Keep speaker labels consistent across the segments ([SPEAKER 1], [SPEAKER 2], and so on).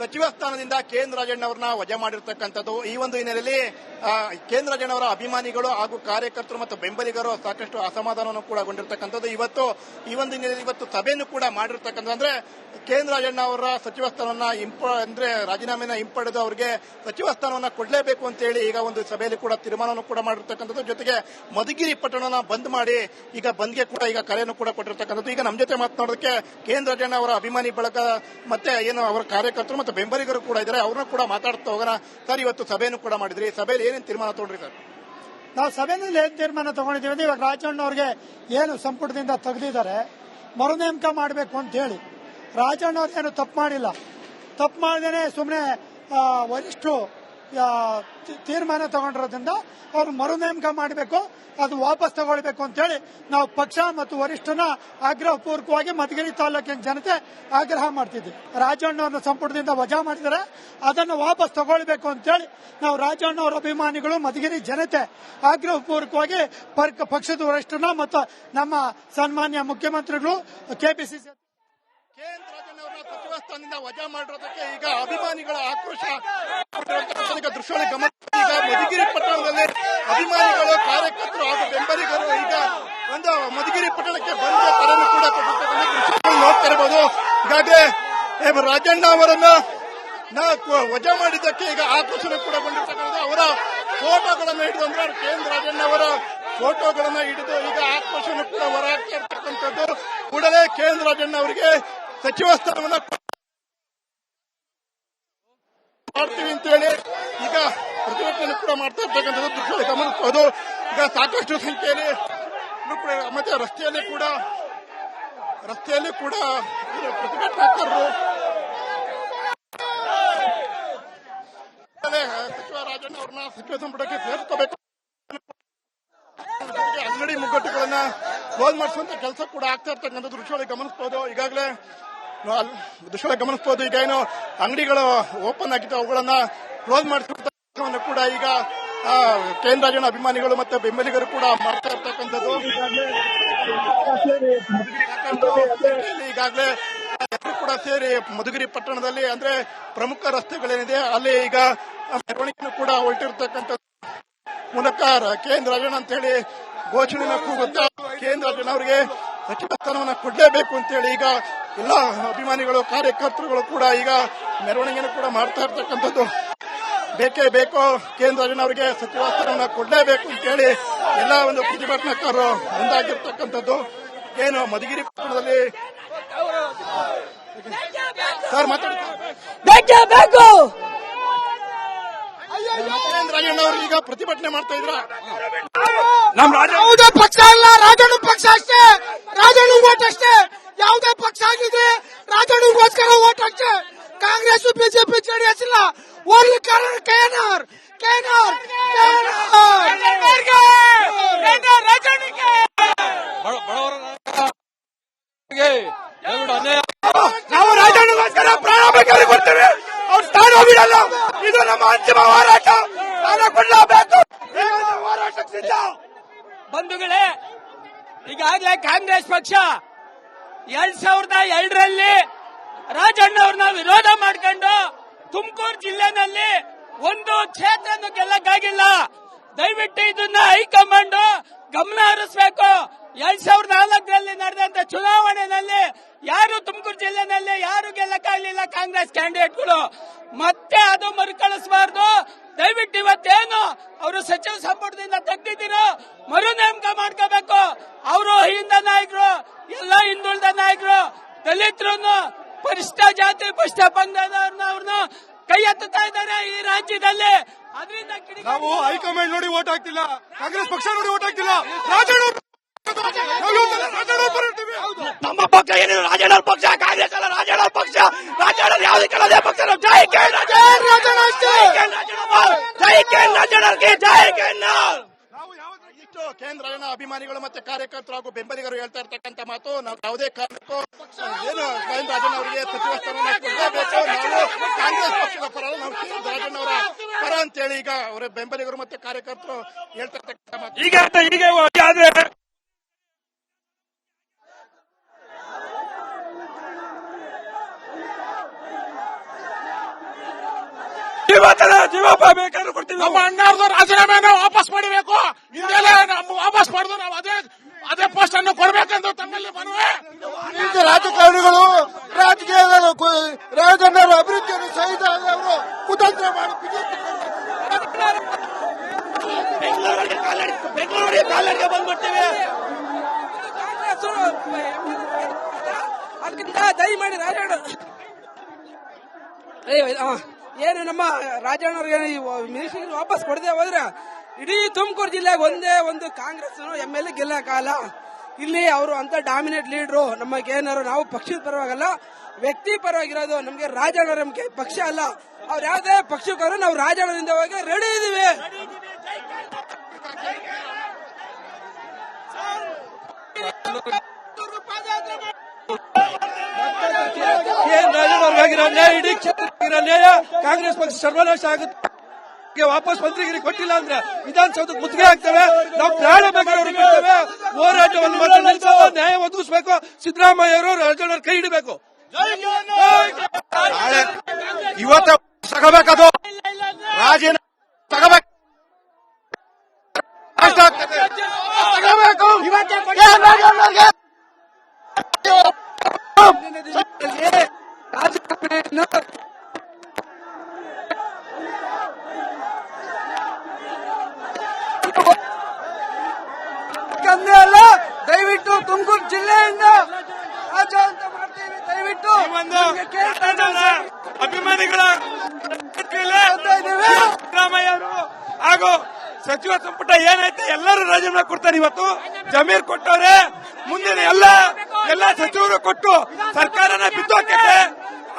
[SPEAKER 1] ಸಚಿವ ಸ್ಥಾನದಿಂದ ಕೇಂದ್ರ ರಾಜಣ್ಣವರನ್ನ ವಜಾ ಮಾಡಿರ್ತಕ್ಕಂಥದ್ದು ಈ ಒಂದು ಹಿನ್ನೆಲೆಯಲ್ಲಿ ಕೇಂದ್ರ ರಾಜಣ್ಣವರ ಅಭಿಮಾನಿಗಳು ಹಾಗೂ ಕಾರ್ಯಕರ್ತರು ಮತ್ತು ಬೆಂಬಲಿಗರು ಸಾಕಷ್ಟು ಅಸಮಾಧಾನವನ್ನು ಕೂಡ ಗೊಂಡಿರ್ತಕ್ಕಂಥದ್ದು. ಇವತ್ತು ಈ ಒಂದು ಹಿನ್ನೆಲೆಯಲ್ಲಿ ಇವತ್ತು ಸಭೆಯನ್ನು ಕೂಡ ಮಾಡಿರ್ತಕ್ಕಂಥ ಅಂದ್ರೆ ಕೇಂದ್ರ ರಾಜಣ್ಣ ಅವರ ಸಚಿವ ಸ್ಥಾನವನ್ನ ಹಿಂಪ ಅಂದ್ರೆ ರಾಜೀನಾಮೆನ ಹಿಂಪಡೆದು ಅವರಿಗೆ ಸಚಿವ ಸ್ಥಾನವನ್ನ ಕೊಡಲೇಬೇಕು ಅಂತ ಹೇಳಿ ಈಗ ಒಂದು ಸಭೆಯಲ್ಲಿ ಕೂಡ ತೀರ್ಮಾನವನ್ನು ಕೂಡ ಮಾಡಿರ್ತಕ್ಕಂಥದ್ದು. ಜೊತೆಗೆ ಮಧುಗಿರಿ ಪಟ್ಟಣನ ಬಂದ್ ಮಾಡಿ ಈಗ ಬಂದ್ಗೆ ಕೂಡ ಈಗ ಕರೆಯನ್ನು ಕೂಡ ಕೊಟ್ಟಿರ್ತಕ್ಕಂಥದ್ದು. ಈಗ ನಮ್ಮ ಜೊತೆ ಮಾತನಾಡೋದಕ್ಕೆ ಕೇಂದ್ರ ರಾಜಣ್ಣ ಅವರ ಅಭಿಮಾನಿ ಬಳಗ ಮತ್ತೆ ಏನು ಅವರ ಕಾರ್ಯಕರ್ತರು ಮತ್ತು ಬೆಂಬಲಿಗರು ಕೂಡ ಇದ್ದಾರೆ. ಅವ್ರನ್ನ ಕೂಡ ಮಾತಾಡ್ತಾ ಹೋಗೋಣ. ಸರ್, ಇವತ್ತು ಸಭೆಯನ್ನು ಕೂಡ ಮಾಡಿದ್ರಿ. ಸಭೆಯಲ್ಲಿ ಏನೇನು ತೀರ್ಮಾನ ತಗೊಂಡ್ರಿ ಸರ್?
[SPEAKER 2] ನಾವು ಸಭೆಯಲ್ಲಿ ಏನ್ ತೀರ್ಮಾನ ತಗೊಂಡಿದ್ದೀವಿ ಅಂದ್ರೆ ಇವಾಗ ರಾಜಣ್ಣ ಅವ್ರಿಗೆ ಏನು ಸಂಪುಟದಿಂದ ತೆಗೆದಿದ್ದಾರೆ. ಮರು ನೇಮಕ ಮಾಡಬೇಕು ಅಂತ ಹೇಳಿ. ರಾಜಣ್ಣ ಅವ್ರು ಏನು ತಪ್ಪು ಮಾಡಿಲ್ಲ. ತಪ್ಪು ಮಾಡಿದೇನೆ ಸುಮ್ಮನೆ ವರಿಷ್ಠರು ತೀರ್ಮಾನ ತಗೊಂಡಿರೋದ್ರಿಂದ ಅವ್ರು ಮರು ನೇಮಕ ಮಾಡಬೇಕು, ಅದು ವಾಪಸ್ ತಗೊಳ್ಬೇಕು ಅಂತ ಹೇಳಿ ನಾವು ಪಕ್ಷ ಮತ್ತು ವರಿಷ್ಠನ ಆಗ್ರಹ ಪೂರ್ವಕವಾಗಿ ಮಧುಗಿರಿ ತಾಲೂಕಿನ ಜನತೆ ಆಗ್ರಹ ಮಾಡ್ತಿದ್ವಿ. ಅವರ ಸಂಪುಟದಿಂದ ವಜಾ ಮಾಡಿದರೆ ಅದನ್ನು ವಾಪಸ್ ತಗೊಳ್ಬೇಕು ಅಂತ ಹೇಳಿ ನಾವು ರಾಜಣ್ಣ ಅವರ ಅಭಿಮಾನಿಗಳು, ಮಧುಗಿರಿ ಜನತೆ ಆಗ್ರಹ ಪೂರ್ವಕವಾಗಿ ಪಕ್ಷದ ವರಿಷ್ಠನ ಮತ್ತು ನಮ್ಮ ಸನ್ಮಾನ್ಯ ಮುಖ್ಯಮಂತ್ರಿಗಳು, ಕೆಪಿಸಿಸಿ
[SPEAKER 1] ಕೇಂದ್ರ ರಾಜಣ್ಣವರನ್ನ ಸಚಿವ ವಜಾ ಮಾಡಿರೋದಕ್ಕೆ ಈಗ ಅಭಿಮಾನಿಗಳ ಆಕ್ರೋಶ. ದೃಶ್ಯವನ್ನು ಗಮನ ಈಗ ಮಧುಗಿರಿ ಪಟ್ಟಣದಲ್ಲಿ ಅಭಿಮಾನಿಗಳು ಕಾರ್ಯಕರ್ತರು ಹಾಗೂ ಬೆಂಬಲಿಗರು ಈಗ ಒಂದು ಮಧುಗಿರಿ ಪಟ್ಟಣಕ್ಕೆ ಬಂದ ಕರೆಯನ್ನು ಕೂಡ ನೋಡ್ತಾ ಇರಬಹುದು ಈಗಾಗಲೇ ರಾಜಣ್ಣ ಅವರನ್ನ ವಜಾ ಮಾಡಿದ್ದಕ್ಕೆ ಈಗ ಆಕ್ರೋಶ ಕೂಡ ಬಂದಿರ್ತಕ್ಕಂಥ ಅವರ ಫೋಟೋಗಳನ್ನ ಹಿಡಿದು ಅಂದ್ರೆ ಕೇಂದ್ರ ರಾಜಣ್ಣ ಅವರ ಫೋಟೋಗಳನ್ನ ಹಿಡಿದು ಈಗ ಆಕ್ರೋಶ ಕೂಡ ಹೊರಹಾಕ್ತಾ ಇರ್ತಕ್ಕಂಥದ್ದು. ಕೂಡಲೇ ಕೇಂದ್ರ ರಾಜಣ್ಣ ಅವರಿಗೆ ಸಚಿವ ಸ್ಥಾನವನ್ನ ಮಾಡ್ತೀವಿ ಅಂತ ಹೇಳಿ ಈಗ ಪ್ರತಿಭಟನೆ ಕೂಡ ಮಾಡ್ತಾ ಇರ್ತಕ್ಕಂಥದ್ದು ಗಮನಿಸಬಹುದು ಈಗ ಸಾಕಷ್ಟು ಸಂಖ್ಯೆಯಲ್ಲಿ ಮತ್ತೆ ರಸ್ತೆಯಲ್ಲಿ ಕೂಡ ರಸ್ತೆಯಲ್ಲಿ ಕೂಡ ಪ್ರತಿಭಟನಾಕಾರರು ಸಚಿವ ರಾಜಣ್ಣ ಅವ್ರನ್ನ ಸಚಿವ ಸಂಪುಟಕ್ಕೆ ಸೇರಿಸ್ಕೋಬೇಕು. ಅಂಗಡಿ ಮುಗ್ಗಟ್ಟುಗಳನ್ನ ಕ್ಲೋಸ್ ಮಾಡಿಸುವಂತ ಕೆಲಸ ಕೂಡ ಆಗ್ತಾ ಇರ್ತಕ್ಕಂಥ ದೃಶ್ಯಗಳಿಗೆ ಗಮನಿಸಬಹುದು ಈಗಾಗಲೇ ದೃಶ್ಯಗಳಿಗೆ ಗಮನಿಸಬಹುದು ಈಗ ಏನು ಅಂಗಡಿಗಳು ಓಪನ್ ಆಗಿದ್ದು ಅವುಗಳನ್ನ ಕ್ಲೋಸ್ ಮಾಡಿಸಿರ್ತಕ್ಕಂಥ ಕೂಡ ಈಗ ಕೇಂದ್ರ ಜನ ಅಭಿಮಾನಿಗಳು ಮತ್ತೆ ಬೆಂಬಲಿಗರು ಕೂಡ ಮಾಡ್ತಾ ಇರ್ತಕ್ಕಂಥದ್ದು. ಈಗಾಗಲೇ ಎಲ್ಲರೂ ಕೂಡ ಸೇರಿ ಮಧುಗಿರಿ ಪಟ್ಟಣದಲ್ಲಿ ಅಂದ್ರೆ ಪ್ರಮುಖ ರಸ್ತೆಗಳೇನಿದೆ, ಅಲ್ಲಿ ಈಗ ಮೆರವಣಿಗೆ ಕೂಡ ಹೊರಟಿರ್ತಕ್ಕಂಥ ಮೂಲಕ ಕೇಂದ್ರ ಜನ ಅಂತ ಹೇಳಿ ಘೋಷಣೆ ಕೂಗುತ್ತಾ ಕೇಂದ್ರ ರಾಜಣ್ಣ ಅವರಿಗೆ ಸಚಿವ ಸ್ಥಾನವನ್ನು ಕೊಡಲೇಬೇಕು ಅಂತ ಹೇಳಿ ಈಗ ಎಲ್ಲ ಅಭಿಮಾನಿಗಳು ಕಾರ್ಯಕರ್ತರುಗಳು ಕೂಡ ಈಗ ಮೆರವಣಿಗೆಯನ್ನು ಕೂಡ ಮಾಡ್ತಾ ಇರ್ತಕ್ಕಂಥದ್ದು. ಬೇಕೇ ಬೇಕೋ ಕೇಂದ್ರ ರಾಜಣ್ಣ ಅವರಿಗೆ ಸಚಿವ ಸ್ಥಾನ ಕೊಡಲೇಬೇಕು ಅಂತ ಹೇಳಿ ಎಲ್ಲ ಒಂದು ಪ್ರತಿಭಟನಾಕಾರರು ಮುಂದಾಗಿರ್ತಕ್ಕಂಥದ್ದು. ಏನು ಮಧುಗಿರಿ ಪಟ್ಟಣದಲ್ಲಿ ಸರ್ ಮಾತಾಡಿ.
[SPEAKER 3] ಬೇಕೇ ಬೇಕು!
[SPEAKER 1] ಕೇಂದ್ರ ರಾಜಣ್ಣ ಅವರು ಈಗ ಪ್ರತಿಭಟನೆ ಮಾಡ್ತಾ ಇದ್ರ?
[SPEAKER 2] ನಮ್ಮ ರಾಜ ಪಕ್ಷ ಅಲ್ಲ ರಾಜಣ್ಣ ಪಕ್ಷ ಅಷ್ಟೇ. ರಾಜಣ್ಣ ಓಟ್ ಅಷ್ಟೇ. ಯಾವುದೇ ಪಕ್ಷ ಆಗಿದ್ರೆ ರಾಜಣಿಗೋಸ್ಕರ ಓಟ್ ಹಾಕ್ತೆ. ಕಾಂಗ್ರೆಸ್ ಬಿಜೆಪಿ ಜೆಡಿಎಸ್ ಇಲ್ಲ. ಓನ್ಲಿ ಕಾರಣ ಕೆಎನ್ಆರ್ ಕೆಎನ್ಆರ್ ನಾವು ರಾಜಣಿಗೋಸ್ಕರ ಪ್ರಾಣ ಬೇಕಾದ್ರೆ ಕೊಡ್ತೇವೆ ಅವ್ರ ಸ್ಥಾನ ಬಿಡಲ್ಲ. ಇದು ನಮ್ಮ ಅಂತಿಮ ಹೋರಾಟ. ಸ್ಥಾನ ಕೊಡಲೇಬೇಕು. ಹೋರಾಟಕ್ಕೆ ಸಿದ್ಧ.
[SPEAKER 3] ಬಂಧುಗಳೇ ಈಗಾಗಲೇ ಕಾಂಗ್ರೆಸ್ ಪಕ್ಷ ಎರಡ್ ಸಾವಿರದ ಎರಡರಲ್ಲಿ ರಾಜಣ್ಣ ಅವ್ರನ್ನ ವಿರೋಧ ಮಾಡ್ಕೊಂಡು ತುಮಕೂರು ಜಿಲ್ಲೆನಲ್ಲಿ ಒಂದು ಕ್ಷೇತ್ರನೂ ಗೆಲ್ಲಕ್ಕಾಗಿಲ್ಲ. ದಯವಿಟ್ಟು ಇದನ್ನ ಹೈಕಮಾಂಡ್ ಗಮನ ಹರಿಸಬೇಕು. ಎರಡ್ ಸಾವಿರದ ನಾಲ್ಕರಲ್ಲಿ ನಡೆದಂತ ಚುನಾವಣೆಯಲ್ಲಿ ಯಾರು ತುಮಕೂರು ಜಿಲ್ಲೆನಲ್ಲಿ ಯಾರು ಗೆಲ್ಲಕ್ಕಾಗಲಿಲ್ಲ ಕಾಂಗ್ರೆಸ್ ಕ್ಯಾಂಡಿಡೇಟ್ಗಳು? ಮತ್ತೆ ಅದು ಮರುಕಳಿಸಬಾರ್ದು. ದಯವಿಟ್ಟು ಇವತ್ತೇನು ಅವರು ಸಚಿವ ಸಂಪುಟದಿಂದ ತೆಗೆದಿದ್ದೀರೋ ಮರು ನೇಮಕ ಮಾಡ್ಕೋಬೇಕು. ಅವರು ಹಿಂದ ನಾಯಕರು, ಎಲ್ಲ ಹಿಂದುಳಿದ ನಾಯಕರು, ದಲಿತರನ್ನು ಪರಿಷ್ಠ ಜಾತಿ, ಪರಿಷ್ಠ ಬಂದವ್ರನ್ನ ಅವ್ರನ್ನ ಕೈ ಎತ್ತುತ್ತಾ ಇದ್ದಾರೆ ಈ ರಾಜ್ಯದಲ್ಲಿ. ಅದರಿಂದ
[SPEAKER 2] ನಾವು ಹೈಕಮಾಂಡ್ ನೋಡಿ ಓಟ್ ಹಾಕ್ತಿಲ್ಲ. ಕಾಂಗ್ರೆಸ್ ಪಕ್ಷ ನೋಡಿ ಓಟ್ ಹಾಕ್ತಿಲ್ಲ.
[SPEAKER 3] ನಮ್ಮ ಪಕ್ಷ ಏನಿದೆ? ರಾಜಣ್ಣ ಪಕ್ಷ ಕಾಂಗ್ರೆಸ್ ಅಲ್ಲ ರಾಜಣ್ಣ ಪಕ್ಷ. ರಾಜಣ್ಣ ಯಾವುದಕ್ಕೆ ಪಕ್ಷ ನಾವು ಜೈ ಕೆ ಜೈ ಕೆ ರಾಜಣ್ಣ ಜೈ ಕೆ ರಾಜಣ್ಣಗೆ ಜೈ. ಕೆ
[SPEAKER 1] ಇಷ್ಟು ಕೇಂದ್ರ ಅಭಿಮಾನಿಗಳು ಮತ್ತೆ ಕಾರ್ಯಕರ್ತರು ಹಾಗೂ ಬೆಂಬಲಿಗರು ಹೇಳ್ತಾ ಇರ್ತಕ್ಕಂಥ ಮಾತು ನಾವು ಯಾವುದೇ ಕಾರಣಕ್ಕೂ ಏನು ರಾಜಣ್ಣ ಅವರಿಗೆ ಸಚಿವ ಸ್ಥಾನ ಕೊಡಲೇಬೇಕು ನಾವು ಕಾಂಗ್ರೆಸ್ ಪಕ್ಷದ ಪರ ನಾವು ರಾಜಣ್ಣ ಅವರ ಪರ ಅಂತೇಳಿ ಈಗ ಅವರ ಬೆಂಬಲಿಗರು ಮತ್ತೆ ಕಾರ್ಯಕರ್ತರು ಹೇಳ್ತಾ ಇರ್ತಕ್ಕಂಥ ಮಾತು.
[SPEAKER 4] ಈಗ ಹೀಗೆ ಆದ್ರೆ ಜೀವತದ ಜೀವಪ್ಪ ಬೇಕಾದ್ರೂ ಕೊಡ್ತೀವಿ
[SPEAKER 5] ನಮ್ಮ ಅಣ್ಣಾರ್ದು ರಾಜೀನಾಮೆನ ವಾಪಸ್ ಮಾಡಬೇಕು ವಾಪಸ್ ಮಾಡಿದ್ರು ನಾವು ಅದೇ ಅದೇ ಪೋಸ್ಟ್ ಅನ್ನು ಕೊಡ್ಬೇಕೆಂದು ತಮ್ಮಲ್ಲಿ ಮನವಿ
[SPEAKER 6] ರಾಜಕಾರಣಿಗಳು ರಾಜಕೀಯದ ರಾಜಣ್ಣರ ಅಭಿವೃದ್ಧಿಯನ್ನು ಸಹಿತ ಅವರು ಕುತಂತ್ರ ಮಾಡಿ
[SPEAKER 4] ಬೆಂಗಳೂರಿಗೆ ಕಾಲಡಿಗೆ ಬಂದ್ಬಿಡ್ತೀವಿ.
[SPEAKER 7] ಅದಕ್ಕಿಂತ ದಯಮಾಡಿ ರಾಜಣ್ಣ. ಏನು ನಮ್ಮ ರಾಜಣ್ಣವ್ರಿಗೆ ಮಿನಿಸ್ಟರ್ ವಾಪಸ್ ಕೊಡದೆ ಹೋದ್ರೆ ಇಡೀ ತುಮಕೂರು ಜಿಲ್ಲೆಗೆ ಒಂದೇ ಒಂದು ಕಾಂಗ್ರೆಸ್ ಎಂ ಎಲ್ ಎ ಗೆಲ್ಲಕ್ಕಾಗಲ್ಲ ಇಲ್ಲಿ ಅವರು ಅಂತ ಡಾಮಿನೇಟ್ ಲೀಡ್ರು ನಮಗೆ ಏನಾರು ನಾವು ಪಕ್ಷದ ಪರವಾಗಲ್ಲ, ವ್ಯಕ್ತಿ ಪರವಾಗಿರೋದು ನಮಗೆ ರಾಜಣ್ಣ ಪಕ್ಷ ಅಲ್ಲ. ಅವ್ರು ಯಾವುದೇ ಪಕ್ಷಕ್ಕಾದ್ರೂ ನಾವು ರಾಜಣ್ಣದಿಂದ ಹೋಗಿ ರೆಡಿ ಇದೀವಿ.
[SPEAKER 4] ಏನ್ ರಾಜಣ್ಣವ್ರಿಗಾಗಿರೋ ಅನ್ಯಾಯ ಇಡೀ ಕ್ಷೇತ್ರಕ್ಕಾಗಿರೋ ಅನ್ಯಾಯ ಕಾಂಗ್ರೆಸ್ ಪಕ್ಷ ಸರ್ವನಾಶ ಆಗುತ್ತೆ. ವಾಪಸ್ ಮಂತ್ರಿಗಿರಿ ಕೊಟ್ಟಿಲ್ಲ ಅಂದ್ರೆ ವಿಧಾನಸೌಧಕ್ಕೆ ಮುತ್ತಿಗೆ ಆಗ್ತವೆ ನಾವು ಪ್ರಾಣ ಬೇಕಾದ್ರೆ ಹೋರಾಟವನ್ನು ಮಾತ್ರ ನಿಲ್ಲಿಸೋ ನ್ಯಾಯ ಒದಗಿಸಬೇಕು. ಸಿದ್ದರಾಮಯ್ಯ ಅವರು ರಾಜಣ್ಣವ್ರ ಕೈ ಇಡಬೇಕು
[SPEAKER 6] ಇವತ್ತು ಇವತ್ತ ತಗೋಬೇಕದು ರಾಜೀನಾಮೆ ತಗೋಬೇಕು ಕಷ್ಟ ಆಗ್ತದೆ. ತಗೋಬೇಕು ಏನ್ ರಾಜಣ್ಣವ್ರಿಗೆ?
[SPEAKER 7] ಅಲ್ಲ ದಯವಿಟ್ಟು ತುಮಕೂರು ಜಿಲ್ಲೆಯಿಂದ ರಾಜ ಅಂತ ಮಾಡ್ತೀವಿ ದಯವಿಟ್ಟು
[SPEAKER 4] ಅಭಿಮಾನಿಗಳು ಸಿದ್ದರಾಮಯ್ಯ ಅವರು ಹಾಗೂ ಸಚಿವ ಸಂಪುಟ ಏನೈತೆ ಎಲ್ಲರೂ ರಾಜೀನಾಮೆ ಕೊಡ್ತಾರೆ ಇವತ್ತು. ಜಮೀರ್ ಕೊಟ್ಟವ್ರೆ. ಮುಂದಿನ ಎಲ್ಲ ಎಲ್ಲ ಸಚಿವರು ಕೊಟ್ಟು ಸರ್ಕಾರನ ಬಿದ್ದೋಕೈತೆ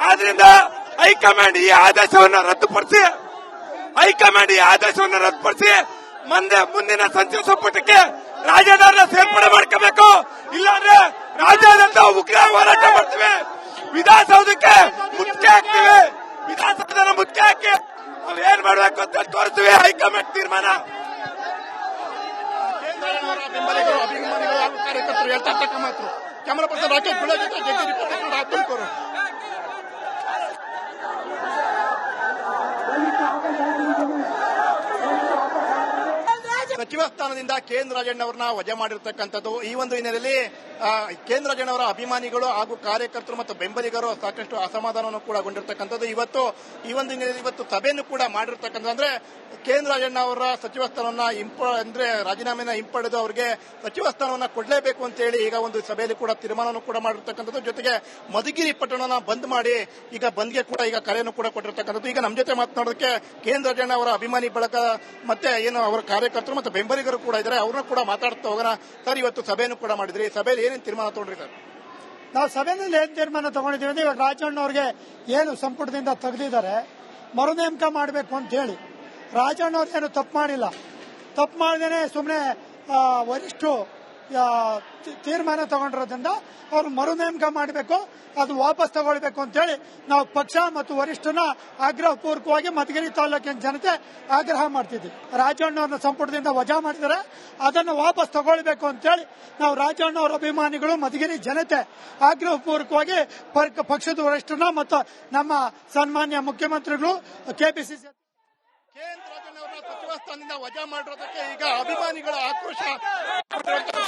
[SPEAKER 4] ಆದ್ರಿಂದ ಹೈಕಮಾಂಡ್ ಈ ಆದೇಶವನ್ನು ರದ್ದುಪಡಿಸಿ ಹೈಕಮಾಂಡ್ ಈ ಆದೇಶವನ್ನು ರದ್ದುಪಡಿಸಿ ಮುಂದೆ ಮುಂದಿನ ಸಚಿವ ಸಂಪುಟಕ್ಕೆ ರಾಜ್ಯದವರನ್ನ ಸೇರ್ಪಡೆ ಮಾಡ್ಕೋಬೇಕು. ಇಲ್ಲಾಂದ್ರೆ ರಾಜ್ಯಾದ್ಯಂತ ಉಗ್ರ ಹೋರಾಟ ಮಾಡ್ತೀವಿ. ವಿಧಾನಸೌಧಕ್ಕೆ ಮುಚ್ಚೆ ಹಾಕ್ತೀವಿ. ವಿಧಾನಸೌಧನ ಮುಚ್ಚೆ ಹಾಕಿ ನಾವ್ ಏನ್ ಮಾಡ್ಬೇಕು ಅಂತ ತೋರಿಸ್ತೀವಿ. ಹೈಕಮಾಂಡ್ ತೀರ್ಮಾನ.
[SPEAKER 1] ಬೆಂಬಲಿಗರು ಕಾರ್ಯಕರ್ತರು ಹೇಳ್ತಾ ಇರ್ತಕ್ಕ ಮಾತು. ಕ್ಯಾಮರಾ ಪರ್ಸನ್ ರಾಕೇಶ್ ಗುಳೆ ಜೊತೆ ಸಚಿವ ಸ್ಥಾನದಿಂದ ಕೇಂದ್ರ ರಾಜಣ್ಣವರನ್ನ ವಜಾ ಮಾಡಿರ್ತಕ್ಕಂಥದ್ದು ಈ ಒಂದು ಹಿನ್ನೆಲೆಯಲ್ಲಿ ಕೇಂದ್ರ ಜನವರ ಅಭಿಮಾನಿಗಳು ಹಾಗೂ ಕಾರ್ಯಕರ್ತರು ಮತ್ತು ಬೆಂಬಲಿಗರು ಸಾಕಷ್ಟು ಅಸಮಾಧಾನವನ್ನು ಕೂಡ ಗೊಂಡಿರ್ತಕ್ಕಂಥದ್ದು. ಇವತ್ತು, ಈ ಒಂದು ಇವತ್ತು ಸಭೆಯನ್ನು ಕೂಡ ಮಾಡಿರ್ತಕ್ಕಂಥದ್ದು ಅಂದ್ರೆ, ಕೇಂದ್ರ ಜನ ಅವರ ಸಚಿವ ಸ್ಥಾನವನ್ನ ಇಂಪ ಅಂದ್ರೆ ರಾಜೀನಾಮೆನ ಹಿಂಪಡೆದು ಅವರಿಗೆ ಸಚಿವ ಸ್ಥಾನವನ್ನ ಕೊಡಲೇಬೇಕು ಅಂತ ಹೇಳಿ ಈಗ ಒಂದು ಸಭೆಯಲ್ಲಿ ಕೂಡ ತೀರ್ಮಾನವನ್ನು ಕೂಡ ಮಾಡಿರ್ತಕ್ಕಂಥದ್ದು. ಜೊತೆಗೆ ಮಧುಗಿರಿ ಪಟ್ಟಣನ ಬಂದ್ ಮಾಡಿ ಈಗ ಬಂದ್ಗೆ ಕೂಡ ಈಗ ಕರೆಯನ್ನು ಕೂಡ ಕೊಟ್ಟಿರ್ತಕ್ಕಂಥದ್ದು. ಈಗ ನಮ್ಮ ಜೊತೆ ಮಾತನಾಡೋದಕ್ಕೆ ಕೇಂದ್ರ ಜನ ಅವರ ಅಭಿಮಾನಿ ಬಳಕ ಮತ್ತೆ ಏನು ಅವರ ಕಾರ್ಯಕರ್ತರು ಮತ್ತು ಬೆಂಬಲಿಗರು ಕೂಡ ಇದ್ದಾರೆ. ಅವ್ರನ್ನ ಕೂಡ ಮಾತಾಡ್ತಾ ಹೋಗೋಣ. ಸರ್, ಇವತ್ತು ಸಭೆಯನ್ನು ಕೂಡ ಮಾಡಿದ್ರಿ. ಸಭೆಯಲ್ಲಿ ಏನೇನು ತೀರ್ಮಾನ ತಗೊಂಡ್ರಿ ಸರ್
[SPEAKER 2] ನಾವು ಸಭೆಯಲ್ಲಿ ಏನ್ ತೀರ್ಮಾನ ತಗೊಂಡಿದ್ದೀವಿ ಅಂದ್ರೆ ಇವಾಗ ರಾಜಣ್ಣ ಅವ್ರಿಗೆ ಏನು ಸಂಪುಟದಿಂದ ತೆಗೆದಿದ್ದಾರೆ ಮರು ನೇಮಕ ಮಾಡಬೇಕು ಅಂತ ಹೇಳಿ. ರಾಜಣ್ಣ ಅವ್ರು ಏನು ತಪ್ಪು ಮಾಡಿಲ್ಲ. ತಪ್ಪು ಮಾಡದೇನೆ ಸುಮ್ಮನೆ ತಿ- ತೀರ್ಮಾನ ತಗೊಂಡಿರೋದ್ರಿಂದ ಅವ್ರು ಮರು ನೇಮಕ ಮಾಡಬೇಕು, ಅದು ವಾಪಸ್ ತಗೊಳ್ಬೇಕು ಅಂತ ಹೇಳಿ ನಾವು ಪಕ್ಷ ಮತ್ತು ವರಿಷ್ಠನ ಆಗ್ರಹ ಪೂರ್ವಕವಾಗಿ ಮಧುಗಿರಿ ತಾಲೂಕಿನ ಜನತೆ ಆಗ್ರಹ ಮಾಡ್ತಿದ್ವಿ. ರಾಜಣ್ಣ ಅವ್ರನ್ನ ಸಂಪುಟದಿಂದ ವಜಾ ಮಾಡಿದರೆ ಅದನ್ನು ವಾಪಸ್ ತಗೊಳ್ಬೇಕು ಅಂತ ಹೇಳಿ ನಾವು ರಾಜಣ್ಣ ಅವರ ಅಭಿಮಾನಿಗಳು, ಮಧುಗಿರಿ ಜನತೆ ಆಗ್ರಹ ಪೂರ್ವಕವಾಗಿ ಪರ್- ಪಕ್ಷದ ವರಿಷ್ಠನ ಮತ್ತು ನಮ್ಮ ಸನ್ಮಾನ್ಯ ಮುಖ್ಯಮಂತ್ರಿಗಳು, ಕೆಪಿಸಿಸಿ
[SPEAKER 1] ಕೇಂದ್ರ ರಾಜಣ್ಣವರನ್ನ ಸ್ಥಾನದಿಂದ ವಜಾ ಮಾಡಿರೋದಕ್ಕೆ ಈಗ ಅಭಿಮಾನಿಗಳ ಆಕ್ರೋಶ.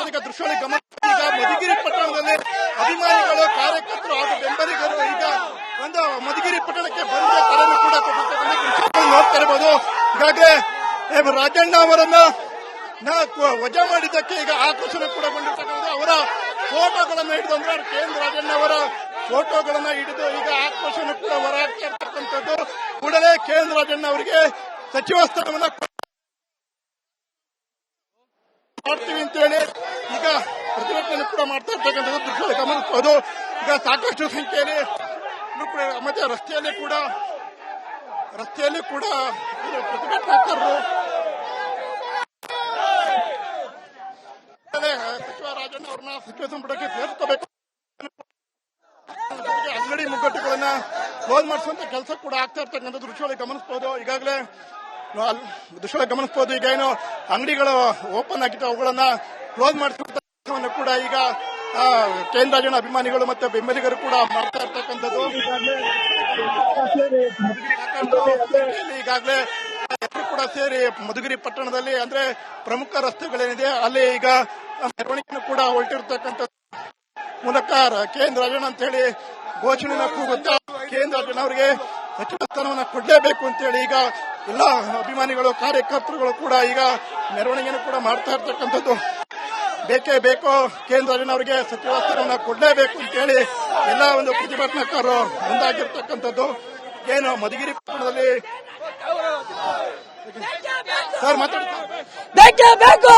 [SPEAKER 1] ಈಗ ದೃಶ್ಯದಲ್ಲಿ ಗಮನ ಈಗ ಮಧುಗಿರಿ ಪಟ್ಟಣದಲ್ಲಿ ಅಭಿಮಾನಿಗಳು, ಕಾರ್ಯಕರ್ತರು ಹಾಗೂ ಬೆಂಬಲಿಗರು ಈಗ ಒಂದು ಮಧುಗಿರಿ ಪಟ್ಟಣಕ್ಕೆ ಬಂದ ಕರೆಯನ್ನು ಕೂಡ ನೋಡ್ತಾ ಇರಬಹುದು ಈಗಾಗಲೇ ರಾಜಣ್ಣ ಅವರನ್ನ ವಜಾ ಮಾಡಿದ್ದಕ್ಕೆ ಈಗ ಆಕ್ರೋಶನ ಕೂಡ ಬಂದಿರ್ತಕ್ಕಂಥ ಅವರ ಫೋಟೋಗಳನ್ನು ಹಿಡಿದು ಅಂದ್ರೆ ಕೇಂದ್ರ ರಾಜಣ್ಣ ಅವರ ಫೋಟೋಗಳನ್ನ ಹಿಡಿದು ಈಗ ಆಕ್ರೋಶನ ಕೂಡ ಹೊರಹಾಕ್ತಾ ಕೂಡಲೇ ಕೇಂದ್ರ ರಾಜಣ್ಣ ಅವರಿಗೆ ಸಚಿವ ಸ್ಥಾನವನ್ನ ಮಾಡ್ತೀವಿ ಅಂತ ಹೇಳಿ ಈಗ ಪ್ರತಿಭಟನೆ ಕೂಡ ಮಾಡ್ತಾ ಇರ್ತಕ್ಕಂಥದ್ದು ಗಮನಿಸಬಹುದು ಈಗ ಸಾಕಷ್ಟು ಸಂಖ್ಯೆಯಲ್ಲಿ ಮತ್ತೆ ರಸ್ತೆಯಲ್ಲಿ ಕೂಡ ರಸ್ತೆಯಲ್ಲಿ ಕೂಡ ಪ್ರತಿಭಟನಾಕಾರರು. ಸಚಿವ ರಾಜಣ್ಣ ಅವ್ರನ್ನ ಸಚಿವ ಸಂಪುಟಕ್ಕೆ ಸೇರಿಸಬೇಕು ಜೊತೆಗೆ ಅಂಗಡಿ ಮುಗ್ಗಟ್ಟುಗಳನ್ನ ಕ್ಲೋಸ್ ಮಾಡಿಸುವಂತ ಕೆಲಸ ಕೂಡ ಆಗ್ತಾ ಇರ್ತಕ್ಕಂಥ ದೃಶ್ಯವಾಗಿ ಗಮನಿಸಬಹುದು ಈಗಾಗಲೇ ದೃಶ್ಯಗಳು ಗಮನಿಸಬಹುದು ಈಗ ಏನು ಅಂಗಡಿಗಳು ಓಪನ್ ಆಗಿತ್ತು. ಅವುಗಳನ್ನ ಕ್ಲೋಸ್ ಮಾಡಿಸುವಂತ ಕೂಡ ಈಗ ಕೇಂದ್ರ ಜನ ಅಭಿಮಾನಿಗಳು ಮತ್ತೆ ಬೆಂಬಲಿಗರು ಕೂಡ ಮಾಡ್ತಾ ಇರ್ತಕ್ಕಂಥದ್ದು. ಈಗಾಗಲೇ ಎಲ್ಲರೂ ಕೂಡ ಸೇರಿ ಮಧುಗಿರಿ ಪಟ್ಟಣದಲ್ಲಿ, ಅಂದ್ರೆ ಪ್ರಮುಖ ರಸ್ತೆಗಳೇನಿದೆ, ಅಲ್ಲಿ ಈಗ ಮೆರವಣಿಗೆಯನ್ನು ಕೂಡ ಹೊರಟಿರ್ತಕ್ಕಂಥ ಮೂಲಕ ಕೇಂದ್ರ ಜನ ಅಂತ ಹೇಳಿ ಘೋಷಣೆ ಕೂಗುತ್ತಾ ಕೇಂದ್ರ ರಾಜಣ್ಣ ಅವರಿಗೆ ಸಚಿವ ಸ್ಥಾನವನ್ನು ಕೊಡಲೇಬೇಕು ಅಂತ ಹೇಳಿ ಈಗ ಎಲ್ಲ ಅಭಿಮಾನಿಗಳು ಕಾರ್ಯಕರ್ತರುಗಳು ಕೂಡ ಈಗ ಮೆರವಣಿಗೆಯನ್ನು ಕೂಡ ಮಾಡ್ತಾ ಇರ್ತಕ್ಕಂಥದ್ದು. ಬೇಕೇ ಬೇಕೋ ಕೆ ಎನ್ ರಾಜಣ್ಣ ಅವರಿಗೆ ಸಚಿವ ಸ್ಥಾನವನ್ನು ಕೊಡಲೇಬೇಕು ಅಂತ ಹೇಳಿ ಎಲ್ಲ ಒಂದು ಪ್ರತಿಭಟನಾಕಾರರು ಮುಂದಾಗಿರ್ತಕ್ಕಂಥದ್ದು ಏನು ಮಧುಗಿರಿ ಪಟ್ಟಣದಲ್ಲಿ ಸರ್ ಮಾತಾಡ್ತಾರೆ
[SPEAKER 7] ಬೇಕೇ ಬೇಕು!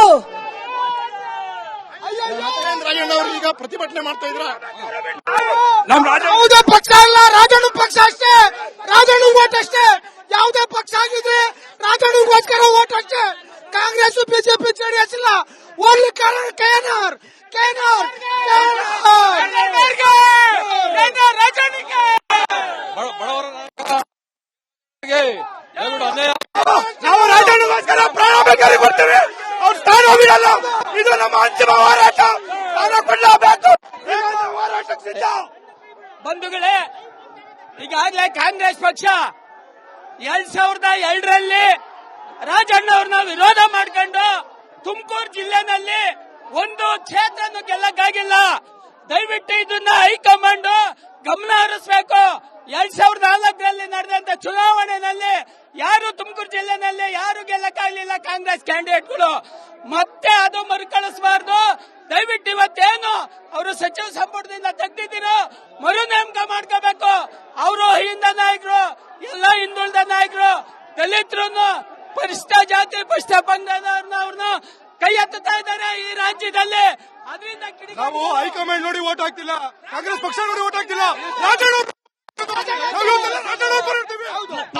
[SPEAKER 1] ರಾಜಣ್ಣ ಅವರು ಈಗ ಪ್ರತಿಭಟನೆ ಮಾಡ್ತಾ ಇದ್ರ.
[SPEAKER 4] ನಮ್ ರಾಜ
[SPEAKER 6] ಪಕ್ಷ ಅಲ್ಲ ರಾಜಣ್ಣ ಪಕ್ಷ ಅಷ್ಟೇ. ರಾಜಣ್ಣ ಓಟ್ ಅಷ್ಟೇ. ಯಾವುದೇ ಪಕ್ಷ ಆಗಿದ್ರೆ ರಾಜಣ್ಣಗೋಸ್ಕರ ಓಟ್ ಹಾಕ್ತೆ. ಕಾಂಗ್ರೆಸ್ ಬಿಜೆಪಿ ಜೆಡಿಎಸ್ ಇಲ್ಲ. ಓನ್ಲಿ ಕಾರಣ ಕೆಎನ್ಆರ್ ಕೆಎನ್ಆರ್
[SPEAKER 4] ನಾವು ರಾಜಣ್ಣಗೋಸ್ಕರ ಪ್ರಾಣ ಬೇಕಾದ್ರೆ ಕೊಡ್ತೇವೆ. ಅವ್ರ ಸ್ಥಾನ ಬಿಡಲ್ಲ ಇದು ನಮ್ಮ ಅಂತಿಮ ಹೋರಾಟ. ಸ್ಥಾನ ಕೊಡಲೇಬೇಕು. ಹೋರಾಟಕ್ಕೆ ಸಿದ್ಧ.
[SPEAKER 3] ಬಂಧುಗಳೇ ಈಗಾಗಲೇ ಕಾಂಗ್ರೆಸ್ ಪಕ್ಷ ಎರಡ್ ಸಾವಿರದ ಎರಡರಲ್ಲಿ ರಾಜಣ್ಣ ಅವ್ರನ್ನ ವಿರೋಧ ಮಾಡ್ಕೊಂಡು ತುಮಕೂರು ಜಿಲ್ಲೆನಲ್ಲಿ ಒಂದು ಕ್ಷೇತ್ರನು ಗೆಲ್ಲಕ್ಕಾಗಿಲ್ಲ. ದಯವಿಟ್ಟು ಇದನ್ನ ಹೈಕಮಾಂಡ್ ಗಮನ ಹರಿಸಬೇಕು. ಎರಡ್ ಸಾವಿರದ ನಾಲ್ಕರಲ್ಲಿ ನಡೆದಂತ ಚುನಾವಣೆಯಲ್ಲಿ ಯಾರು ತುಮಕೂರು ಜಿಲ್ಲೆನಲ್ಲಿ ಯಾರು ಗೆಲ್ಲಕ್ಕಾಗಲಿಲ್ಲ ಕಾಂಗ್ರೆಸ್ ಕ್ಯಾಂಡಿಡೇಟ್ಗಳು? ಮತ್ತೆ ಅದು ಮರುಕಳಿಸಬಾರ್ದು. ದಯವಿಟ್ಟು ಇವತ್ತೇನು ಅವರು ಸಚಿವ ಸಂಪುಟದಿಂದ ತೆಗ್ದಿದ್ದೀರೋ ಮರು ನೇಮಕ ಮಾಡ್ಕೋಬೇಕು. ಅವರು ಹಿಂದ ನಾಯಕರು, ಎಲ್ಲ ಹಿಂದುಳಿದ ನಾಯಕರು, ದಲಿತರನ್ನು ಪರಿಷ್ಠ ಜಾತಿ, ಪರಿಷ್ಠ ಪಂಗಡವ್ರನ್ನ ಅವ್ರನ್ನ ಕೈ ಎತ್ತುತ್ತಾ ಇದ್ದಾರೆ ಈ ರಾಜ್ಯದಲ್ಲಿ. ಅದರಿಂದ
[SPEAKER 4] ನಾವು ಹೈಕಮಾಂಡ್ ನೋಡಿ ಓಟ್ ಹಾಕ್ತಿಲ್ಲ. ಕಾಂಗ್ರೆಸ್ ಪಕ್ಷ ನೋಡಿ ಓಟ್ ಹಾಕ್ತಿಲ್ಲ.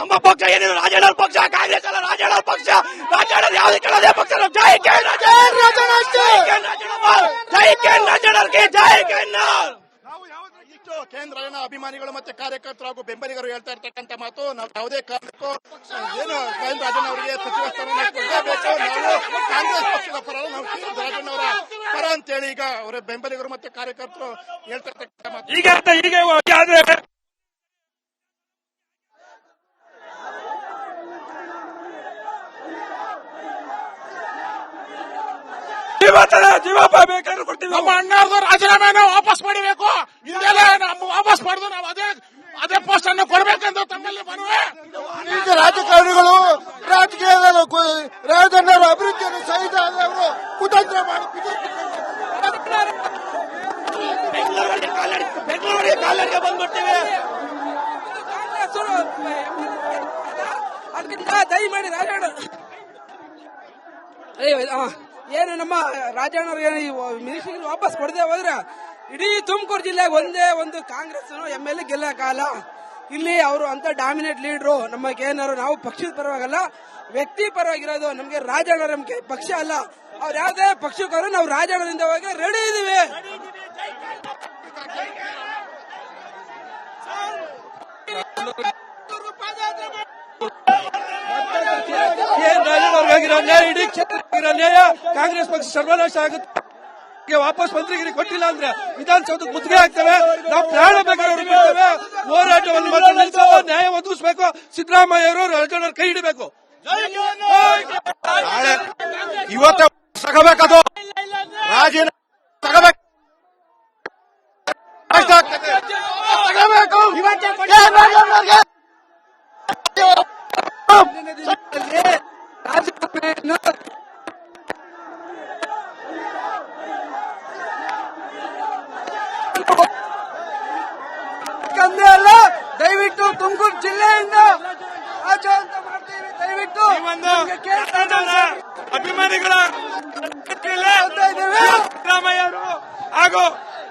[SPEAKER 4] ನಮ್ಮ ಪಕ್ಷ ಏನಿದೆ ರಾಜಣ್ಣ ಪಕ್ಷ ಕಾಂಗ್ರೆಸ್ ಅಲ್ಲ ರಾಜಣ್ಣ ಪಕ್ಷ. ರಾಜಣ್ಣ ಯಾವುದೇ ಕೇಳದೆ ಪಕ್ಷ ಜೈ ಕೆ ಜೈ ಕೆ ಜೈ
[SPEAKER 1] ಇಷ್ಟು ಅಭಿಮಾನಿಗಳು ಮತ್ತೆ ಕಾರ್ಯಕರ್ತರು ಹಾಗೂ ಬೆಂಬಲಿಗರು ಹೇಳ್ತಾ ಇರ್ತಕ್ಕಂಥ ಮಾತು ನಾವು ಯಾವುದೇ ಕಾರಣಕ್ಕೂ ಏನು ಕೇಂದ್ರ ರಾಜನ್ ಅವರಿಗೆ ಸಚಿವ ಸ್ಥಾನ ಕೊಡಬೇಕು ನಾವು ಕಾಂಗ್ರೆಸ್ ಪಕ್ಷದ ಪರ ನಾವು ಕೇಂದ್ರ ರಾಜಣ್ಣ ಅವರ ಪರ ಅಂತೇಳಿ ಈಗ ಅವರ ಬೆಂಬಲಿಗರು ಮತ್ತೆ ಕಾರ್ಯಕರ್ತರು ಹೇಳ್ತಾ ಇರ್ತಕ್ಕಂಥ ಮಾತು.
[SPEAKER 4] ಈಗ ಅಂತ ಜೀವತನ ಜೀವಪ್ಪ ಬೇಕಾದ್ರೆ ಕೊಡ್ತೀವಿ
[SPEAKER 5] ನಮ್ಮ ಅಣ್ಣವ್ರದ್ದು ರಾಜೀನಾಮೆನ ವಾಪಸ್ ಪಡಿಬೇಕು. ಇದೆಲ್ಲ ನಮ್ಮ ವಾಪಸ್ ಪಡೆದು ನಾವು ಅದೇ ಅದೇ ಪೋಸ್ಟ್ ಅನ್ನು ಕೊಡ್ಬೇಕಂತ ತಮ್ಮಲ್ಲಿ ಮನವಿ
[SPEAKER 6] ರಾಜಕಾರಣಿಗಳು ರಾಜಕೀಯದ ರಾಜಣ್ಣರ ಅಭಿವೃದ್ಧಿಯನ್ನು ಸಹಿತ ಅವರು ಕುತಂತ್ರ ಮಾಡಿ
[SPEAKER 4] ಬೆಂಗಳೂರಿಗೆ ಕಾಲಡಿಗೆ ಬಂದ್ಬಿಡ್ತೀವಿ.
[SPEAKER 7] ಅದಕ್ಕಿಂತ ದಯಮಾಡಿ ರಾಜಣ್ಣ. ಅಯ್ಯೋ ಏನು ನಮ್ಮ ರಾಜಣ್ಣವ್ರಿಗೆ ಮಿನಿಸ್ಟ್ರಿಗೆ ವಾಪಸ್ ಕೊಡದೆ ಹೋದ್ರೆ ಇಡೀ ತುಮಕೂರು ಜಿಲ್ಲೆಗೆ ಒಂದೇ ಒಂದು ಕಾಂಗ್ರೆಸ್ ಎಂ ಎಲ್ ಎ ಗೆಲ್ಲಕ್ಕಾಗಲ್ಲ ಇಲ್ಲಿ ಅವರು ಅಂತ ಡಾಮಿನೇಟ್ ಲೀಡ್ರು ನಮಗೆ ಏನಾರು ನಾವು ಪಕ್ಷದ ಪರವಾಗಲ್ಲ, ವ್ಯಕ್ತಿ ಪರವಾಗಿರೋದು ನಮಗೆ ರಾಜಣ್ಣ ನಮಗೆ ಪಕ್ಷ ಅಲ್ಲ. ಅವ್ರು ಯಾವುದೇ ಪಕ್ಷಕ್ಕೂ ನಾವು ರಾಜಣ್ಣರಿಂದ ಹೋಗಿ ರೆಡಿ ಇದೀವಿ
[SPEAKER 4] ಏನ್ ರಾಜಣ್ಣವ್ರಿಗಾಗಿರೋ ನ್ಯಾಯ ಇಡೀ ಕ್ಷೇತ್ರ ನ್ಯಾಯ ಕಾಂಗ್ರೆಸ್ ಪಕ್ಷ ಸರ್ವನಾಶ ಆಗುತ್ತೆ. ಗೆ ವಾಪಸ್ ಮಂತ್ರಿಗಿರಿ ಕೊಟ್ಟಿಲ್ಲ ಅಂದ್ರೆ ವಿಧಾನಸೌಧಕ್ಕೆ ಮುತ್ತಿಗೆ ಆಗ್ತವೆ ನಾವು ಪ್ರಾಣ ಬೇಕಾದ್ರೆ ಹೋರಾಟವನ್ನು ಮಾತ್ರ ನಿಲ್ಲಿಸೋ ನ್ಯಾಯ ಒದಗಿಸಬೇಕು ಸಿದ್ದರಾಮಯ್ಯ ಅವರು ರಾಜಣ್ಣವ್ರ ಕೈ ಹಿಡಬೇಕು.
[SPEAKER 6] ಇವತ್ತ ಇವತ್ತೇ ತಗೋಬೇಕದು ರಾಜೀನಾಮೆ ತಗೋಬೇಕು ತಗೋಬೇಕು ಕೆ.ಎನ್. ರಾಜಣ್ಣವ್ರಿಗೆ
[SPEAKER 7] ಕಂದೆ ಅಲ್ಲ ದಯವಿಟ್ಟು ತುಮಕೂರು ಜಿಲ್ಲೆಯಿಂದ ಆಚೆ ಅಂತ ಮಾಡ್ತೀವಿ ದಯವಿಟ್ಟು
[SPEAKER 4] ಈ ಒಂದು
[SPEAKER 7] ನಮ್ಗೆ ಕೇಳ್ತಾ
[SPEAKER 4] ರಾಜಣ್ಣವರ ಅಭಿಮಾನಿಗಳ ಸಿದ್ದರಾಮಯ್ಯ ಅವರು ಹಾಗೂ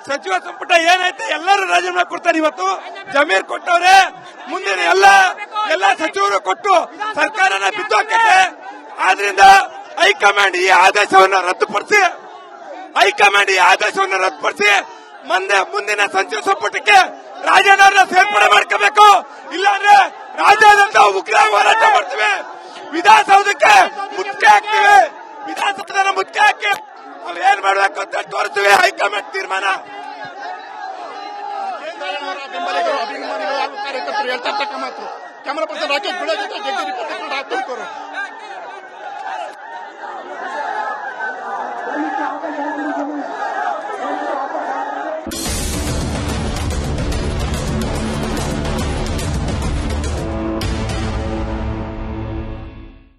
[SPEAKER 4] ಸಚಿವ ಸಂಪುಟ ಏನೈತೆ? ಎಲ್ಲರೂ ರಾಜೀನಾಮೆ ಕೊಡ್ತಾರೆ ಇವತ್ತು. ಜಮೀರ್ ಕೊಟ್ಟವ್ರೆ. ಮುಂದಿನ ಎಲ್ಲ ಎಲ್ಲ ಸಚಿವರು ಕೊಟ್ಟು ಸರ್ಕಾರನ ಬಿದ್ದೋಕೈತೆ ಆದ್ರಿಂದ ಹೈಕಮಾಂಡ್ ಈ ಆದೇಶವನ್ನು ರದ್ದುಪಡಿಸಿ, ಹೈಕಮಾಂಡ್ ಈ ಆದೇಶವನ್ನು ರದ್ದುಪಡಿಸಿ ಮುಂದೆ ಮುಂದಿನ ಸಚಿವ ಸಂಪುಟಕ್ಕೆ ರಾಜಣ್ಣವ್ರನ್ನ ಸೇರ್ಪಡೆ ಮಾಡ್ಕೋಬೇಕು. ಇಲ್ಲಾಂದ್ರೆ ರಾಜ್ಯಾದ್ಯಂತ ಉಗ್ರ ಹೋರಾಟ ಮಾಡ್ತೀವಿ. ವಿಧಾನಸೌಧಕ್ಕೆ ಮುಖ್ಯ ಹಾಕ್ತೀವಿ. ವಿಧಾನಸೌಧನ ಮುಖ್ಯ ಹಾಕಿ ಏನ್ ಮಾಡ್ಬೇಕು ಅಂತ ತೋರಿಸ್ತೀವಿ. ಹೈಕಮಾಂಡ್ ತೀರ್ಮಾನ.
[SPEAKER 1] ಬೆಂಬಲಿಗರು ಅಭಿಮಾನಿಗಳು ಹಾಗೂ ಕಾರ್ಯಕರ್ತರು ಹೇಳ್ತಾ ಇರ್ತಕ್ಕ ಮಾತು. ಕ್ಯಾಮರಾ ಪರ್ಸನ್ ರಾಕೇಶ್ ಗುಳೆ ಜೊತೆ ಜಗದೀಶ್ ತುಮಕೂರು